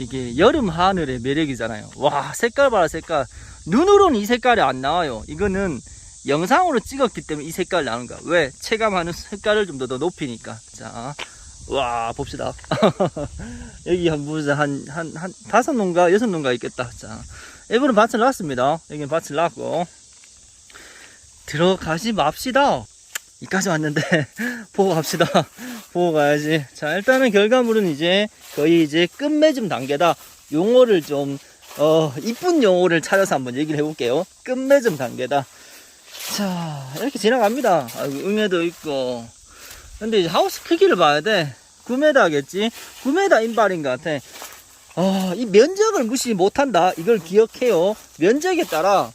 이게 여름 하늘의 매력이잖아요. 와, 색깔 봐라, 색깔. 눈으로는 이 색깔이 안 나와요. 이거는 영상으로 찍었기 때문에 이 색깔 나오는 거야. 왜? 체감하는 색깔을 좀 더 더 높이니까. 자, 와, 봅시다. 여기 한, 무슨, 한, 한, 한, 다섯 농가, 여섯 농가 있겠다. 자, 일부는 밭을 놨습니다. 여기는 밭을 놨고. 들어가지 맙시다. 이까지 왔는데, 보고 갑시다. 보고 가야지. 자, 일단은 결과물은 이제 거의 이제 끝맺음 단계다. 용어를 좀, 어, 이쁜 용어를 찾아서 한번 얘기를 해볼게요. 끝맺음 단계다. 자, 이렇게 지나갑니다. 아이고, 응애도 있고. 근데 이제 하우스 크기를 봐야 돼. 9m겠지? 9m 인발인 것 같아. 어, 이 면적을 무시 못한다. 이걸 기억해요. 면적에 따라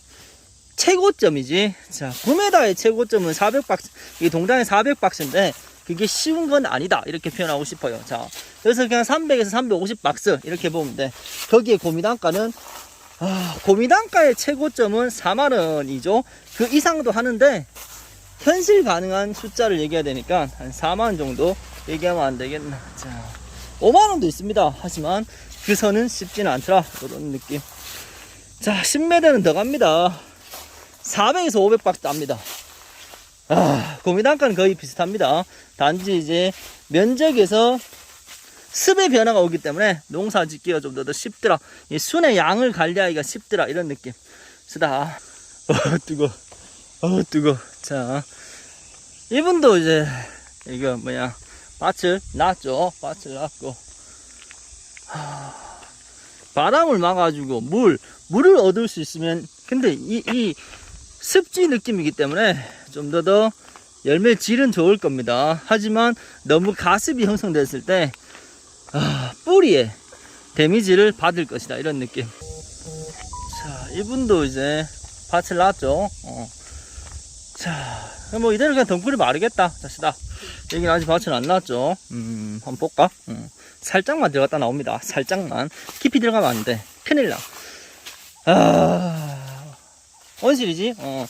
최고점이지. 자, 9m의 최고점은 400박스, 이 동당의 400박스인데, 그게 쉬운 건 아니다. 이렇게 표현하고 싶어요. 자, 그래서 그냥 300에서 350박스, 이렇게 보면 돼. 거기에 고미단가는, 아, 고미단가의 최고점은 4만원이죠. 그 이상도 하는데, 현실 가능한 숫자를 얘기해야 되니까, 한 4만원 정도 얘기하면 안 되겠나. 자, 5만원도 있습니다. 하지만, 그 선은 쉽지는 않더라. 이런 느낌. 자, 10m는 더 갑니다. 400에서 500박스 납니다. 아, 고미단가는 거의 비슷합니다. 단지 이제 면적에서 습의 변화가 오기 때문에 농사 짓기가 좀더더 쉽더라. 이 순의 양을 관리하기가 쉽더라. 이런 느낌. 쓰다. 어, 뜨거. 어, 뜨거. 자, 이분도 이제 이거 뭐야 밭을 놨죠. 밭을 놨고 하, 바람을 막아주고 물 물을 얻을 수 있으면 근데 이, 이 습지 느낌이기 때문에 좀 더 더 열매 질은 좋을 겁니다. 하지만 너무 가습이 형성됐을 때 아, 뿌리에 데미지를 받을 것이다 이런 느낌. 자 이분도 이제 밭을 놨죠. 어. 자, 뭐 이대로 그냥 덩굴이 마르겠다. 자시다. 여기는 아직 밭을 안 놨죠. 음, 한번 볼까? 음, 살짝만 들어갔다 나옵니다. 살짝만. 깊이 들어가면 안 돼. 큰일 나. 아, 온실이지? 어.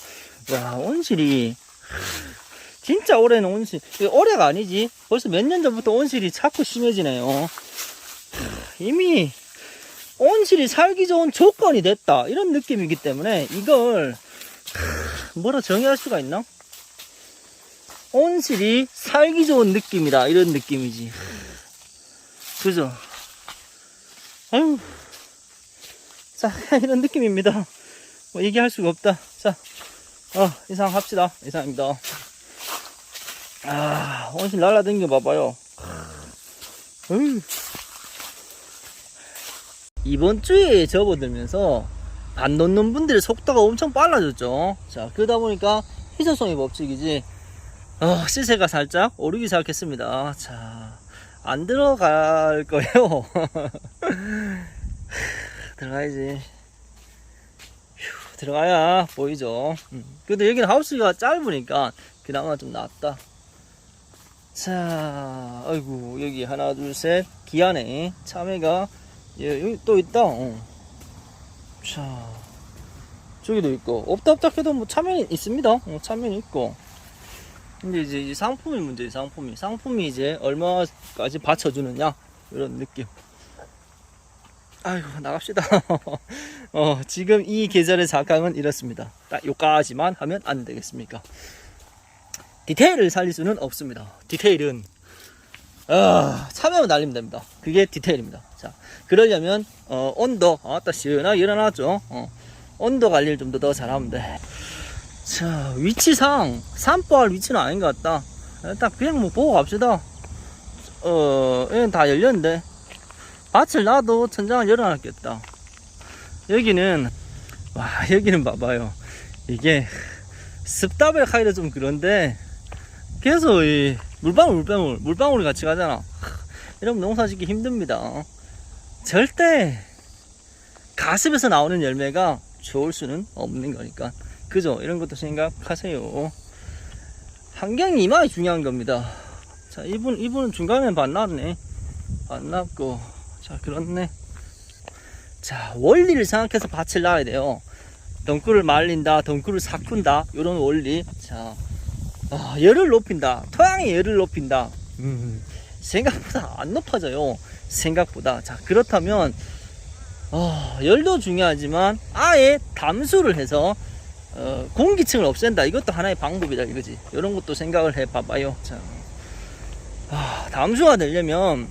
야, 온실이. 진짜 올해는 온실. 올해가 아니지. 벌써 몇 년 전부터 온실이 자꾸 심해지네요. 이미 온실이 살기 좋은 조건이 됐다. 이런 느낌이기 때문에 이걸 뭐라 정의할 수가 있나? 온실이 살기 좋은 느낌이다. 이런 느낌이지. 그죠? 아유. 자, 이런 느낌입니다. 뭐 얘기할 수가 없다. 자, 어, 이상 합시다. 이상입니다. 아, 날라다니는 거 봐봐요. 어휴. 이번 주에 접어들면서 안 놓는 분들의 속도가 엄청 빨라졌죠. 자, 그러다 보니까 희소성의 법칙이지. 어, 시세가 살짝 오르기 시작했습니다. 자, 안 들어갈 거예요. 들어가야지. 휴, 들어가야 보이죠. 음. 근데 여기는 하우스가 짧으니까 그나마 좀 낫다. 자, 아이고, 여기 하나, 둘, 셋. 기안에 참외가, 예, 여기 또 있다. 어. 자, 저기도 있고. 없다, 없다 해도 뭐 참외는 있습니다. 어, 참외는 있고. 근데 이제 이 상품이 문제지, 상품이. 상품이 이제 얼마까지 받쳐주느냐. 이런 느낌. 아이고, 나갑시다. 어, 지금 이 계절의 작황은 이렇습니다. 딱 요까지만 하면 안 되겠습니까? 디테일을 살릴 수는 없습니다. 디테일은 아, 참여만 날리면 됩니다. 그게 디테일입니다. 자, 그러려면 어, 온도 아따 시원하게 일어나죠. 어, 온도 관리를 좀더더 잘하면 돼. 자, 위치상 산보할 위치는 아닌 것 같다. 일단 그냥 뭐 보고 갑시다. 어, 다 열렸는데 밭을 놔도 천장을 열어놨겠다. 여기는 와 여기는 봐봐요. 이게 습답을 하기도 좀 그런데 계속 이 물방울 물방울 물방울이 같이 가잖아. 이러면 농사 짓기 힘듭니다. 절대 가습에서 나오는 열매가 좋을 수는 없는 거니까. 그죠? 이런 것도 생각하세요. 환경이 이마에 중요한 겁니다. 자 이분 이분은 중간에 반났네. 반났고 자 그렇네 자 원리를 생각해서 밭을 놔야 돼요 덩굴을 말린다 덩굴을 삭힌다 이런 원리 자 아, 열을 높인다. 토양의 열을 높인다. 음, 생각보다 안 높아져요. 생각보다. 자, 그렇다면 어, 열도 중요하지만 아예 담수를 해서 어, 공기층을 없앤다. 이것도 하나의 방법이다 이거지. 이런 것도 생각을 해 봐봐요. 자, 아, 담수가 되려면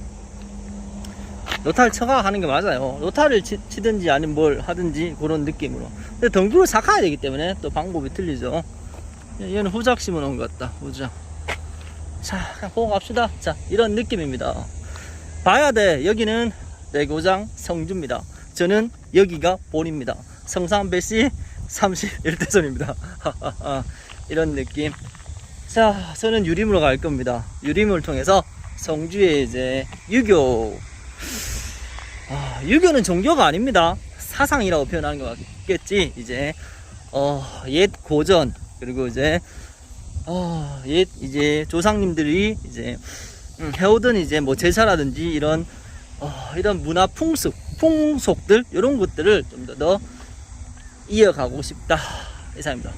노타를 쳐가 하는 게 맞아요. 노타를 치, 치든지 아니면 뭘 하든지 그런 느낌으로. 근데 덩굴을 삭아야 되기 때문에 또 방법이 틀리죠. 얘는 후작 심어 놓은 것 같다. 후작. 자, 보고 갑시다. 자, 이런 느낌입니다. 봐야 돼. 여기는 내고장 성주입니다. 저는 여기가 본입니다. 성산배씨 31대선입니다. 이런 느낌. 자, 저는 유림으로 갈 겁니다. 유림을 통해서 성주의 이제 유교. 아, 유교는 종교가 아닙니다. 사상이라고 표현하는 것 같겠지. 이제 어, 옛 고전 그리고 이제 어, 옛 이제 조상님들이 이제 음, 해오던 이제 뭐 제사라든지 이런 어, 이런 문화 풍습 풍속들 이런 것들을 좀 더 더 이어가고 싶다 이상입니다.